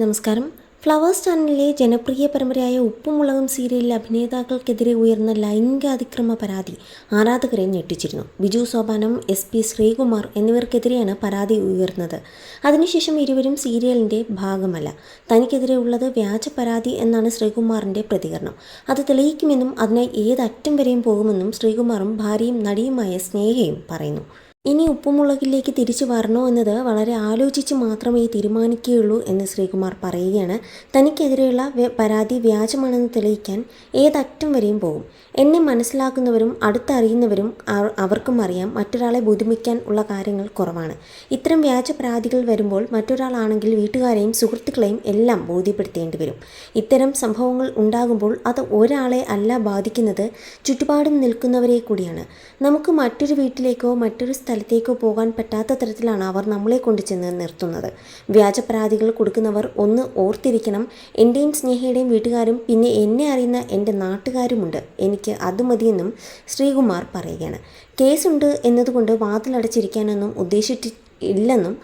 നമസ്കാരം. ഫ്ലവേഴ്സ് ചാനലിലെ ജനപ്രിയ പരമ്പരയായ ഉപ്പും മുളകും സീരിയലിലെ അഭിനേതാക്കൾക്കെതിരെ ഉയർന്ന ലൈംഗികാതിക്രമ പരാതി ആരാധകരെ ഞെട്ടിച്ചിരുന്നു. ബിജു സോപാനം എസ് പി ശ്രീകുമാർ എന്നിവർക്കെതിരെയാണ് പരാതി ഉയർന്നത്. അതിനുശേഷം ഇരുവരും സീരിയലിന്റെ ഭാഗമല്ല. തനിക്കെതിരെ ഉള്ളത് വ്യാജ പരാതി എന്നാണ് ശ്രീകുമാറിന്റെ പ്രതികരണം. അത് തെളിയിക്കുമെന്നും അതിനായി ഏതറ്റം വരെയും പോകുമെന്നും ശ്രീകുമാറും ഭാര്യയും നടിയുമായ സ്നേഹയും പറയുന്നു. ഇനി ഉപ്പുമുളകിലേക്ക് തിരിച്ചു വരണോ എന്നത് വളരെ ആലോചിച്ച് മാത്രമേ തീരുമാനിക്കുകയുള്ളൂ എന്ന് ശ്രീകുമാർ പറയുകയാണ്. തനിക്കെതിരെയുള്ള പരാതി വ്യാജമാണെന്ന് തെളിയിക്കാൻ ഏതറ്റം വരെയും പോകും. എന്നെ മനസ്സിലാക്കുന്നവരും അടുത്തറിയുന്നവരും അവർ- അവർക്കും അറിയാം മറ്റൊരാളെ ബുദ്ധിമിക്കാൻ ഉള്ള കാര്യങ്ങൾ കുറവാണ്. ഇത്തരം വ്യാജ പരാതികൾ വരുമ്പോൾ മറ്റൊരാളാണെങ്കിൽ വീട്ടുകാരെയും സുഹൃത്തുക്കളെയും എല്ലാം ബോധ്യപ്പെടുത്തേണ്ടി വരും. ഇത്തരം സംഭവങ്ങൾ ഉണ്ടാകുമ്പോൾ അത് ഒരാളെ അല്ല ബാധിക്കുന്നത് ചുറ്റുപാടും നിൽക്കുന്നവരെ കൂടിയാണ്. നമുക്ക് മറ്റൊരു വീട്ടിലേക്കോ മറ്റൊരു സ്ഥലത്തേക്കോ പോകാൻ പറ്റാത്ത തരത്തിലാണ് അവർ നമ്മളെ കൊണ്ട് ചെന്ന് നിർത്തുന്നത്. വ്യാജ പരാതികൾ കൊടുക്കുന്നവർ ഒന്ന് ഓർത്തിരിക്കണം. എന്റെയും സ്നേഹയുടെയും വീട്ടുകാരും പിന്നെ എന്നെ അറിയുന്ന എന്റെ നാട്ടുകാരുമുണ്ട്. എനിക്ക് അത് മതിയെന്നും ശ്രീകുമാർ പറയുകയാണ്. കേസുണ്ട് എന്നതുകൊണ്ട് വാതിലടച്ചിരിക്കാനൊന്നും ഉദ്ദേശിച്ചിട്ടില്ലെന്നും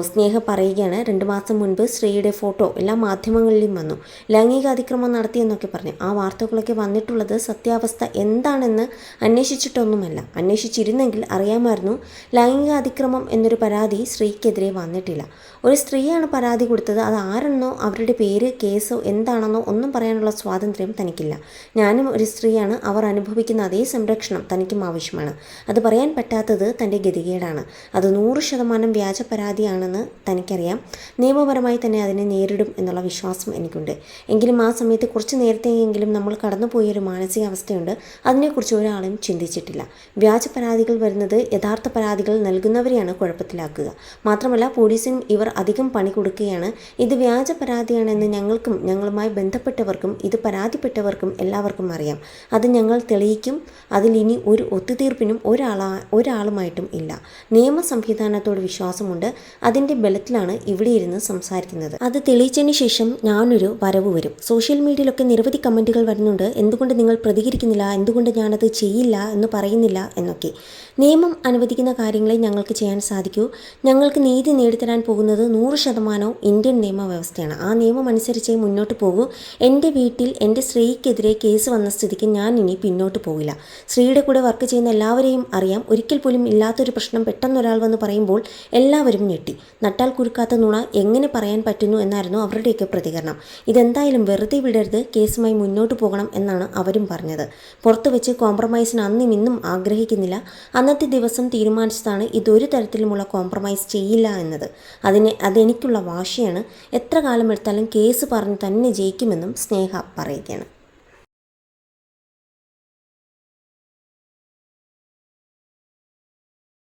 സ്നേഹ പറയുകയാണ്. രണ്ട് മാസം മുൻപ് ശ്രീയുടെ ഫോട്ടോ എല്ലാ മാധ്യമങ്ങളിലും വന്നു. ലൈംഗിക അതിക്രമം നടത്തിയെന്നൊക്കെ പറഞ്ഞു. ആ വാർത്തകളൊക്കെ വന്നിട്ടുള്ളത് സത്യാവസ്ഥ എന്താണെന്ന് അന്വേഷിച്ചിട്ടൊന്നുമല്ല. അന്വേഷിച്ചിരുന്നെങ്കിൽ അറിയാമായിരുന്നു ലൈംഗിക അതിക്രമം എന്നൊരു പരാതി സ്ത്രീക്കെതിരെ വന്നിട്ടില്ല. ഒരു സ്ത്രീയാണ് പരാതി കൊടുത്തത്. അത് ആരെന്നോ അവരുടെ പേര് കേസോ എന്താണെന്നോ ഒന്നും പറയാനുള്ള സ്വാതന്ത്ര്യം തനിക്കില്ല. ഞാനും ഒരു സ്ത്രീയാണ്. അവർ അനുഭവിക്കുന്ന അതേ സംരക്ഷണം തനിക്കും ആവശ്യമാണ്. അത് പറയാൻ പറ്റാത്തത് തന്റെ ഗതികേടാണ്. അത് നൂറ് ശതമാനം വ്യാജ പരാതിയാണെന്ന് തനിക്കറിയാം. നിയമപരമായി തന്നെ അതിനെ നേരിടും എന്നുള്ള വിശ്വാസം എനിക്കുണ്ട്. എങ്കിലും ആ സമയത്ത് കുറച്ച് നേരത്തെയെങ്കിലും നമ്മൾ കടന്നുപോയൊരു മാനസികാവസ്ഥയുണ്ട്. അതിനെക്കുറിച്ച് ഒരാളും ചിന്തിച്ചിട്ടില്ല. വ്യാജ പരാതികൾ വരുന്നത് യഥാർത്ഥ പരാതികൾ നൽകുന്നവരെയാണ് കുഴപ്പത്തിലാക്കുക. മാത്രമല്ല പോലീസിനും ഇവർ അധികം പണി കൊടുക്കുകയാണ്. ഇത് വ്യാജ പരാതിയാണെന്ന് ഞങ്ങൾക്കും ഞങ്ങളുമായി ബന്ധപ്പെട്ടവർക്കും ഇത് പരാതിപ്പെട്ടവർക്കും എല്ലാവർക്കും അറിയാം. അത് ഞങ്ങൾ തെളിയിക്കും. അതിൽ ഇനി ഒരു ഒത്തുതീർപ്പിനും ഒരാളാ ഒരാളുമായിട്ടും ഇല്ല. നിയമ സംവിധാനത്തോട് വിശ്വാസമുണ്ട്. അതിന്റെ ബലത്തിലാണ് ഇവിടെ ഇരുന്ന് സംസാരിക്കുന്നത്. അത് തെളിയിച്ചതിന് ശേഷം ഞാനൊരു വരവ് വരും. സോഷ്യൽ മീഡിയയിലൊക്കെ നിരവധി കമന്റുകൾ വരുന്നുണ്ട്. എന്തുകൊണ്ട് നിങ്ങൾ പ്രതികരിക്കുന്നില്ല? എന്തുകൊണ്ട് ഞാനത് ചെയ്യില്ല എന്ന് പറയുന്നില്ല എന്നൊക്കെ. നിയമം അനുവദിക്കുന്ന കാര്യങ്ങളെ ഞങ്ങൾക്ക് ചെയ്യാൻ സാധിക്കൂ. ഞങ്ങൾക്ക് നീതി നേടിത്തരാൻ പോകുന്നത് നൂറ് ശതമാനവും ഇന്ത്യൻ നിയമവ്യവസ്ഥയാണ്. ആ നിയമം അനുസരിച്ചേ മുന്നോട്ട് പോകൂ. എന്റെ വീട്ടിൽ എന്റെ സ്ത്രീക്കെതിരെ കേസ് വന്ന സ്ഥിതിക്ക് ഞാൻ ഇനി പിന്നോട്ട് പോകില്ല സ്ത്രീയുടെ കൂടെ വർക്ക് ചെയ്യുന്ന എല്ലാവരെയും അറിയാം. ഒരിക്കൽ പോലും ഇല്ലാത്തൊരു പ്രശ്നം പെട്ടെന്നൊരാൾ വന്ന് പറയുമ്പോൾ എല്ലാവരും ഞെട്ടി നട്ടാൽ കുരുക്കാത്ത നുണ എങ്ങനെ പറയാൻ പറ്റുന്നു എന്നായിരുന്നു അവരുടെയൊക്കെ പ്രതികരണം. ഇതെന്തായാലും വെറുതെ വിടരുത് കേസുമായി മുന്നോട്ട് പോകണം എന്നാണ് അവരും പറഞ്ഞത്. പുറത്തു വെച്ച് കോംപ്രമൈസിന് അന്നും ഇന്നും ആഗ്രഹിക്കുന്നില്ല. അന്നത്തെ ദിവസം തീരുമാനിച്ചതാണ് ഇതൊരു തരത്തിലുമുള്ള കോംപ്രമൈസ് ചെയ്യില്ല എന്നത്. അതിന് അതെനിക്കുള്ള വാശിയാണ്. എത്ര കാലം എടുത്താലും കേസ് പറഞ്ഞ് തന്നെ ജയിക്കുമെന്നും സ്നേഹ പറയുകയാണ്.